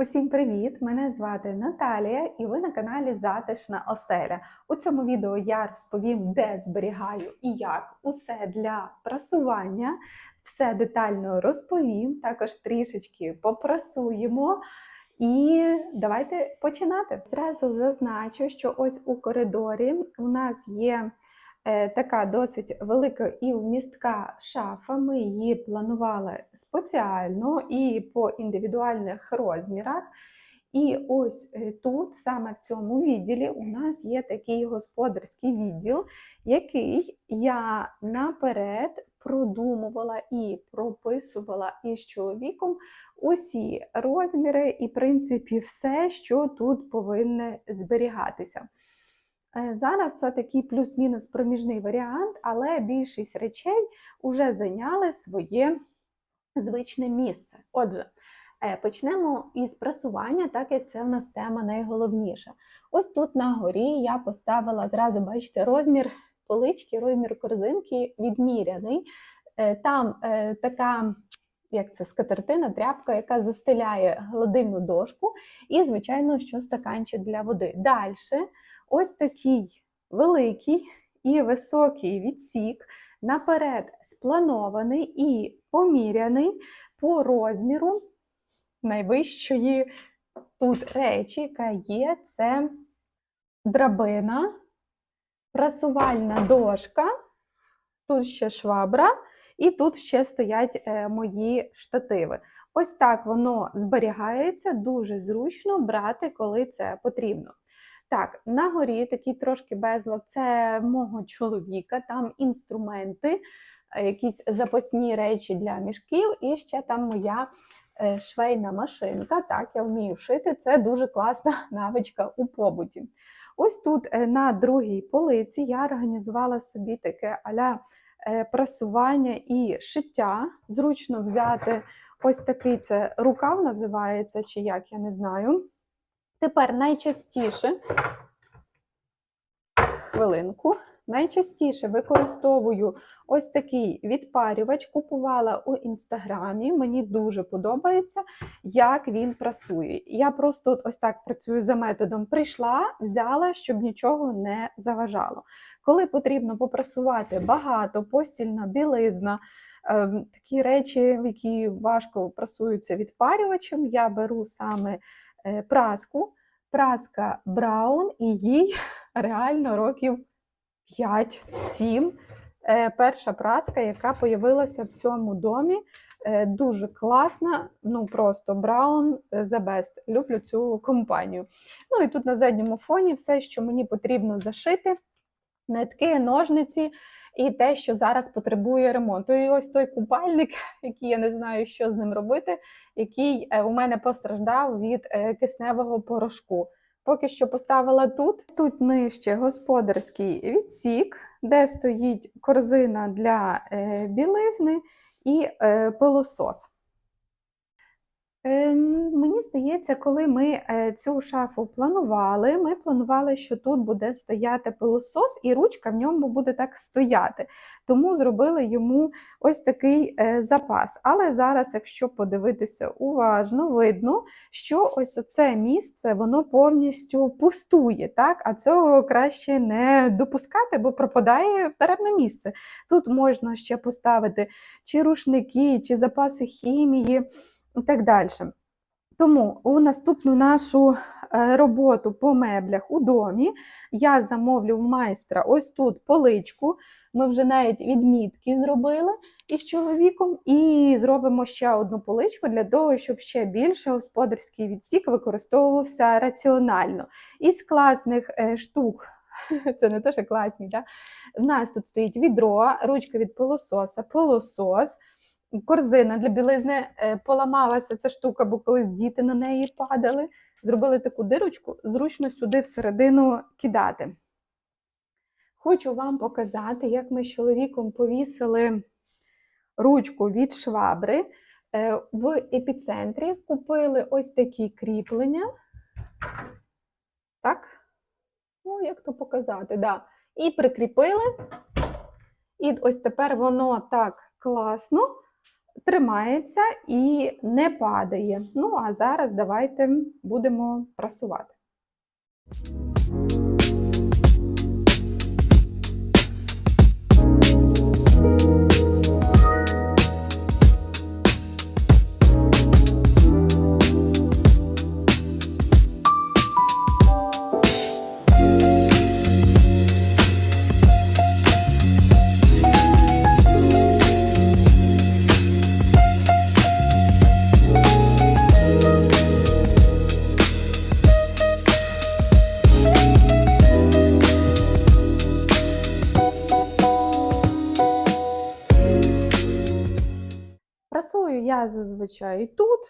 Усім привіт! Мене звати Наталія, і ви на каналі Затишна Оселя. У цьому відео я розповім, де зберігаю і як усе для прасування. Все детально розповім, також трішечки попрасуємо. І давайте починати. Зразу зазначу, що ось у коридорі у нас є така досить велика і вмістка шафа. Ми її планували спеціально і по індивідуальних розмірах. І ось е, тут, саме в цьому відділі, у нас є такий господарський відділ, який я наперед продумувала і прописувала із чоловіком усі розміри і, в принципі, все, що тут повинне зберігатися. Е, Зараз це такий плюс-мінус проміжний варіант, але більшість речей вже зайняли своє звичне місце. Отже, е, почнемо із прасування, так як це в нас тема найголовніша. Ось тут на горі я поставила зразу, бачите, розмір полички, розмір корзинки відміряний. Е, Там така. Як це скатертина, тряпка, яка застеляє гладильну дошку, і, звичайно, що стаканчик для води. Далі ось такий великий і високий відсік, наперед спланований і поміряний по розміру найвищої тут речі, яка є, це драбина, прасувальна дошка, тут ще швабра, і тут ще стоять е, мої штативи. Ось так воно зберігається, дуже зручно брати, коли це потрібно. Так, на горі такий трошки безлад, це мого чоловіка, там інструменти, е, якісь запасні речі для мішків, і ще там моя е, швейна машинка. Так, я вмію шити, це дуже класна навичка у побуті. Ось тут е, на другій полиці я організувала собі таке аля прасування і шиття. Зручно взяти ось такий це рукав називається, чи як, я не знаю. Тепер найчастіше, хвилинку, найчастіше використовую ось такий відпарювач. Купувала у інстаграмі. Мені дуже подобається, як він прасує. Я просто ось так працюю за методом. Прийшла, взяла, щоб нічого не заважало. Коли потрібно попрасувати багато, постільна білизна. ем, Такі речі, які важко прасуються відпарювачем, я беру саме праску, праска Браун, і їй реально років 5-7. Е, Перша праска, яка появилася в цьому домі. Е, Дуже класна, ну просто Браун the best. Люблю цю компанію. Ну і тут на задньому фоні все, що мені потрібно зашити. Нитки, ножниці і те, що зараз потребує ремонту. І ось той купальник, який я не знаю, що з ним робити, який е, у мене постраждав від е, кисневого порошку. Поки що поставила тут. Тут нижче господарський відсік, де стоїть корзина для е, білизни і пилосос. Е, Мені здається, коли ми е, цю шафу планували, ми планували, що тут буде стояти пилосос, і ручка в ньому буде так стояти. Тому зробили йому ось такий е, запас. Але зараз, якщо подивитися уважно, видно, що ось оце місце воно повністю пустує. так? А цього краще не допускати, бо пропадає передне місце. Тут можна ще поставити чи рушники, чи запаси хімії і так далі. Тому у наступну нашу е, роботу по меблях у домі я замовлю в майстра ось тут поличку. Ми вже навіть відмітки зробили із чоловіком, і зробимо ще одну поличку для того, щоб ще більше господарський відсік використовувався раціонально. Із класних е, штук. Це не те, що класні, да? У нас тут стоїть відро, ручка від пилососа, пилосос, корзина для білизни е, поламалася ця штука, бо колись діти на неї падали. Зробили таку дирочку, зручно сюди всередину кидати. Хочу вам показати, як ми з чоловіком повісили ручку від швабри. Е, В епіцентрі купили ось такі кріплення. Так? Ну, як то показати, да. І прикріпили. І ось тепер воно так класно тримається і не падає. Ну, а зараз давайте будемо прасувати. Працюю я зазвичай тут,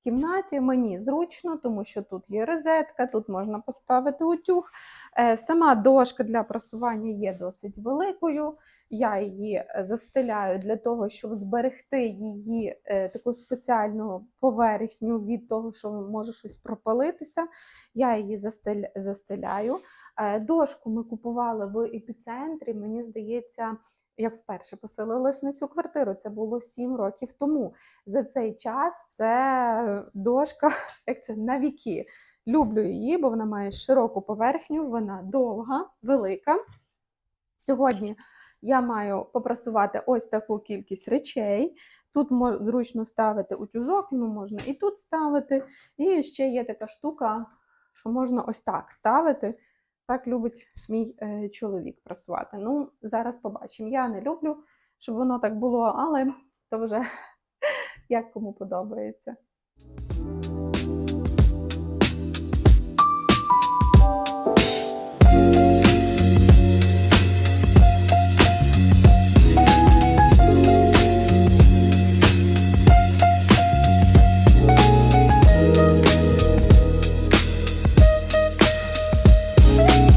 в кімнаті. Мені зручно, тому що тут є розетка, тут можна поставити утюг. Е, Сама дошка для прасування є досить великою. Я її е, застеляю для того, щоб зберегти її е, таку спеціальну поверхню від того, що може щось пропалитися. Я її застеляю. Дошку ми купували в епіцентрі. Мені здається, як вперше поселилась на цю квартиру. Це було 7 років тому. За цей час це дошка, як це на віки. Люблю її, бо вона має широку поверхню, вона довга, велика. Сьогодні я маю попрасувати ось таку кількість речей. Тут зручно ставити утюжок, ну можна і тут ставити. І ще є така штука, що можна ось так ставити. Так любить мій е, чоловік прасувати. Ну, зараз побачимо. Я не люблю, щоб воно так було, але то вже як кому подобається. Bye.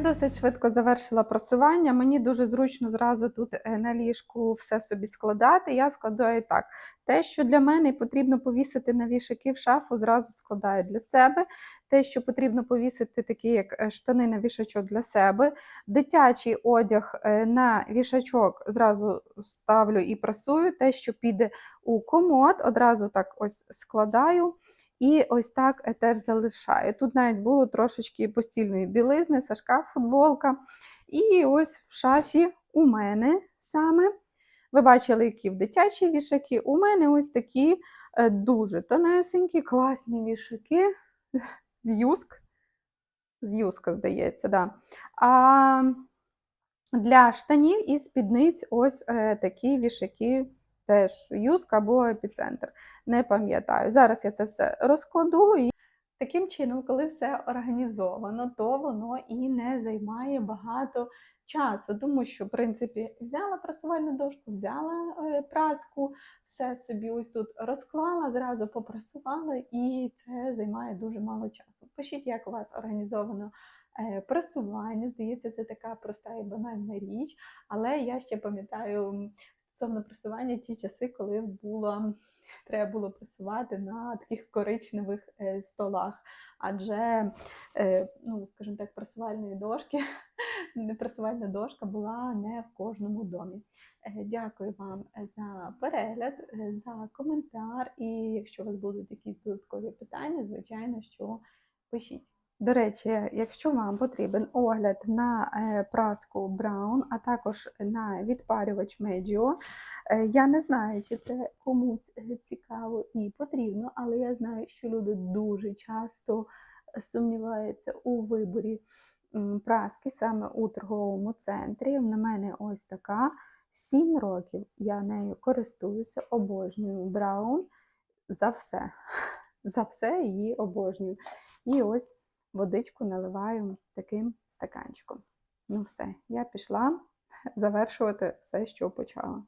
Досить швидко завершила просування. Мені дуже зручно зразу тут е, на ліжку все собі складати. Я складаю так. Те, що для мене потрібно повісити на вішаки в шафу, зразу складаю для себе. Те, що потрібно повісити, такі як е, штани на вішачок для себе. Дитячий одяг е, на вішачок зразу ставлю і прасую. Те, що піде у комод, одразу так ось складаю. І ось так е, теж залишаю. Тут навіть було трошечки постільної білизни, Сашка футболка. І ось в шафі у мене саме. Ви бачили, які в дитячі вішаки. У мене ось такі е, дуже тонесенькі, класні вішаки з юск. З юска, здається, да. А для штанів і спідниць ось е, такі вішаки, теж юск або епіцентр. Не пам'ятаю. Зараз я це все розкладу і Таким чином, коли все організовано, то воно і не займає багато часу, тому що, в принципі, взяла прасувальну дошку, взяла е, праску, все собі ось тут розклала, зразу попрасувала, і це займає дуже мало часу. Пишіть, як у вас організовано е, прасування. Здається, це така проста і банальна річ, але я ще пам'ятаю стосовно прасування ті часи, коли було. Треба було прасувати на таких коричневих е, столах, адже, е, ну, скажімо так, прасувальної дошки, не дошка була не в кожному домі. Е, Дякую вам за перегляд, за коментар. І якщо у вас будуть якісь додаткові питання, звичайно, що пишіть. До речі, якщо вам потрібен огляд на е, праску Brown, а також на відпарювач е, я не знаю, чи це комусь е, цікаво і потрібно, але я знаю, що люди дуже часто сумніваються у виборі праски саме у торговому центрі. На мене ось така. 7 років я нею користуюся, обожнюю Браун за все. За все її обожнюю. І ось водичку наливаю таким стаканчиком. Ну все, я пішла завершувати все, що почала.